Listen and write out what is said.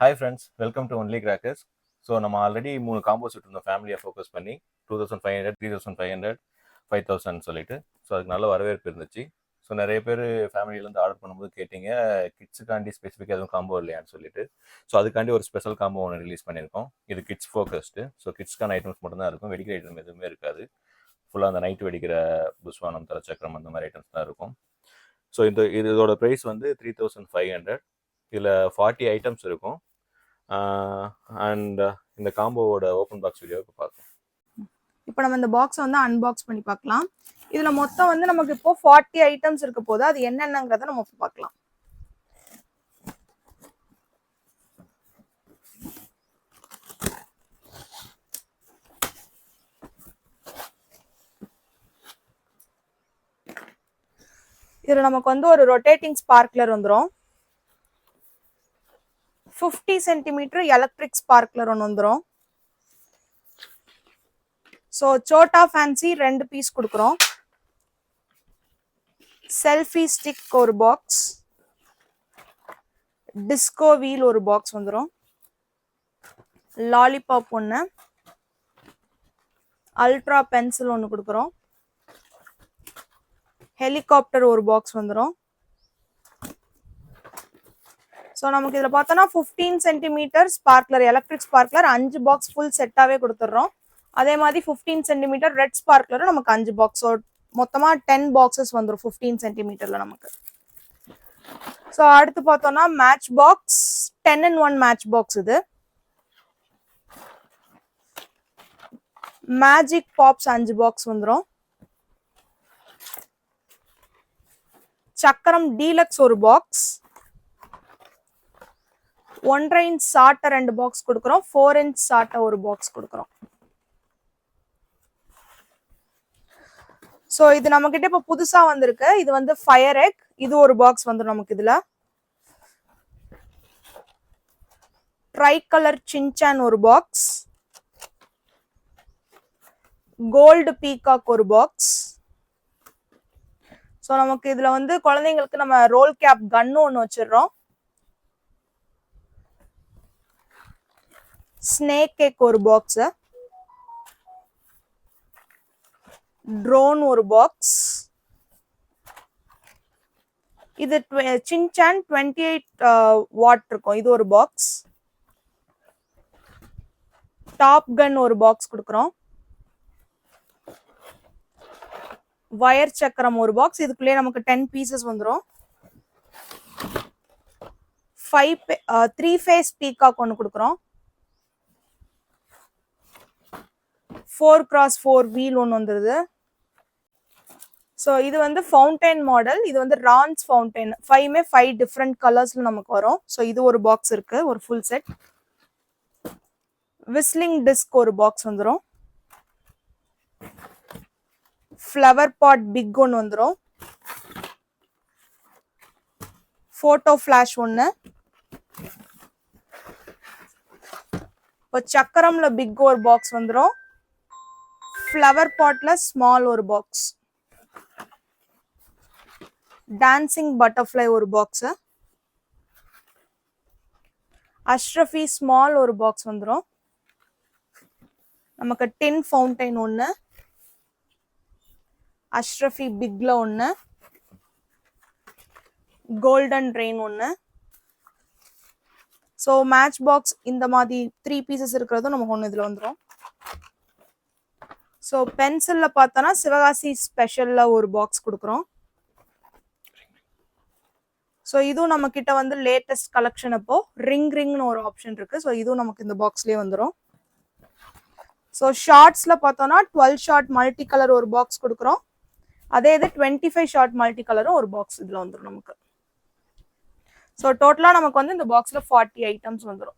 Hi friends welcome to only crackers so நம்ம already மூணு combos இருந்தோம் ஃபேமிலியை ஃபோக்கஸ் பண்ணி. Two thousand five hundred three thousand five hundred five thousand சொல்லிட்டு. So அதுக்கு நல்ல வரவேற்பு இருந்துச்சு. ஸோ நிறைய பேர் ஃபேமிலியிலேருந்து ஆர்டர் பண்ணும்போது கேட்டிங்க கிட்ஸுக்காண்டி ஸ்பெசிஃபிக்காக எதுவும் காம்போ இல்லையான்னு சொல்லிட்டு. ஸோ அதுக்காண்டி ஒரு ஸ்பெஷல் காம்போ ஒன்று ரிலீஸ் பண்ணியிருக்கோம். இது கிட்ஸ் ஃபோக்கஸ்டு ஸோ கிட்ஸ்க்கான ஐட்டம்ஸ் மட்டும்தான் இருக்கும். வெடிக்கிற ஐட்டம் எதுவுமே இருக்காது. ஃபுல்லாக அந்த நைட் வெடிக்கிற புஸ்வானம் தலச்சக்கரம் அந்த மாதிரி ஐட்டம்ஸ் தான் இருக்கும். ஸோ இந்த இதோட ப்ரைஸ் வந்து த்ரீ தௌசண்ட் ஃபைவ் ஹண்ட்ரட் இதில் ஃபார்ட்டி ஐட்டம்ஸ் இருக்கும். அண்ட் uh, இந்த காம்போவோட ஓப்பன் பாக்ஸ் வீடியோ இப்போ பார்க்கலாம். இப்போ நம்ம இந்த பாக்ஸை வந்து அன்பாக்ஸ் பண்ணி பார்க்கலாம். இதில் மொத்தம் வந்து நமக்கு இப்போ ஃபார்ட்டி ஐட்டம்ஸ் இருக்க போது அது என்னென்னங்கிறத நம்ம இப்போ பார்க்கலாம். இதில் நமக்கு வந்து ஒரு ரொட்டேட்டிங் ஸ்பார்க்லர் வந்துடும் ஃபிஃப்டி சென்டிமீட்டர் எலக்ட்ரிக் ஸ்பார்க்லர் ஒன்று வந்துடும் ஸோ சோட்டா ஃபேன்சி ரெண்டு பீஸ் கொடுக்குறோம். செல்ஃபி ஸ்டிக் ஒரு பாக்ஸ் டிஸ்கோ வீல் ஒரு பாக்ஸ் வந்துடும் லாலிபாப் ஒன்று அல்ட்ரா பென்சில் ஒன்று கொடுக்குறோம். ஹெலிகாப்டர் ஒரு பாக்ஸ் வந்துடும் ஸோ நமக்கு இதில் பார்த்தோன்னா fifteen centimetre sparkler electric sparkler அஞ்சு பாக்ஸ் ஃபுல் செட்டாகவே கொடுத்துட்றோம். அதே மாதிரி ஃபிஃப்டீன் சென்டிமீட்டர் ரெட் ஸ்பார்க்லரும் நமக்கு அஞ்சு பாக்ஸ் மொத்தமாக டென் பாக்ஸஸ் வந்துடும் ஃபிஃப்டீன் சென்டிமீட்டரில் நமக்கு. ஸோ அடுத்து பார்த்தோம்னா match box ten and one match box இது. மேஜிக் பாப்ஸ் அஞ்சு பாக்ஸ் வந்துடும் சக்கரம் டீலக்ஸ் ஒரு பாக்ஸ் ஒன்றரை இன்ச் சாட்டை ரெண்டு பாக்ஸ் கொடுக்குறோம். ஃபோர் இன்ச் சாட்டை ஒரு பாக்ஸ் கொடுக்குறோம். ஸோ இது நம்ம கிட்ட இப்போ புதுசாக வந்திருக்கு. இது வந்து ஃபயர் எக் இது ஒரு பாக்ஸ் வந்துடும் நமக்கு இதில். ட்ரை கலர் சின்சான் ஒரு பாக்ஸ் கோல்டு பீகாக் ஒரு பாக்ஸ் ஸோ நமக்கு இதில் வந்து குழந்தைங்களுக்கு நம்ம ரோல் கேப் கன்னு ஒன்று வச்சிடுறோம். ஸ்னேக் கேக் ஒரு பாக்ஸு ட்ரோன் ஒரு பாக்ஸ் இது சின்சான் டுவெண்ட்டி எயிட் வாட் இருக்கும். இது ஒரு பாக்ஸ் டாப் கன் ஒரு பாக்ஸ் கொடுக்குறோம். வயர் சக்கரம் ஒரு பாக்ஸ் இதுக்குள்ளேயே நமக்கு டென் பீசஸ் வந்துடும் ஃபைவ் த்ரீ ஃபேஸ் பீகாக் ஒன்று கொடுக்குறோம். ஃபோர் கிராஸ் ஃபோர் வீல் ஒன்று வந்துடுது ஸோ இது வந்து ஃபவுண்டைன் மாடல் இது வந்து ரான்ஸ் ஃபவுண்டைன் ஃபைவ்மே ஃபைவ் டிஃப்ரெண்ட் கலர்ஸில் நமக்கு வரும். ஸோ இது ஒரு பாக்ஸ் இருக்குது ஒரு ஃபுல் செட் விஸ்லிங் டிஸ்க் ஒரு பாக்ஸ் வந்துடும் ஃப்ளவர் பாட் பிக் ஒன்று வந்துடும் ஃபோட்டோ ஃப்ளாஷ் ஒன்று இப்போ சக்கரம்ல பிக் ஒரு பாக்ஸ் வந்துடும் ஃப்ளவர் பாட்ல ஸ்மால் ஒரு பாக்ஸ் டான்சிங் பட்டர்ஃப்ளை ஒரு பாக்ஸ் அஷ்ரஃபி ஸ்மால் ஒரு பாக்ஸ் வந்துடும் நமக்கு டின் ஃபவுண்டைன் ஒன்று அஷ்ரஃபி பிக்ல ஒன்று கோல்டன் ரெயின் ஒன்று ஸோ மேட்ச் பாக்ஸ் இந்த மாதிரி த்ரீ பீசஸ் இருக்கிறதும் நமக்கு ஒன்று இதில் வந்துடும் ஸோ பென்சிலில் பார்த்தோன்னா சிவகாசி ஸ்பெஷலில் ஒரு பாக்ஸ் கொடுக்குறோம். ஸோ இதுவும் நம்ம கிட்ட வந்து லேட்டஸ்ட் கலெக்ஷன் அப்போ ரிங் ரிங்னு ஒரு ஆப்ஷன் இருக்கு. ஸோ இதுவும் நமக்கு இந்த பாக்ஸ்லேயே வந்துடும் ஸோ ஷார்ட்ஸில் பார்த்தோன்னா டுவெல் ஷார்ட் மல்டி கலர் ஒரு பாக்ஸ் கொடுக்குறோம். அதே இது டுவெண்ட்டி ஃபைவ் ஷார்ட் மல்டி கலரும் ஒரு பாக்ஸ் இதில் வந்துடும் நமக்கு. ஸோ டோட்டலாக நமக்கு வந்து இந்த பாக்ஸில் ஃபார்ட்டி ஐட்டம்ஸ் வந்துடும்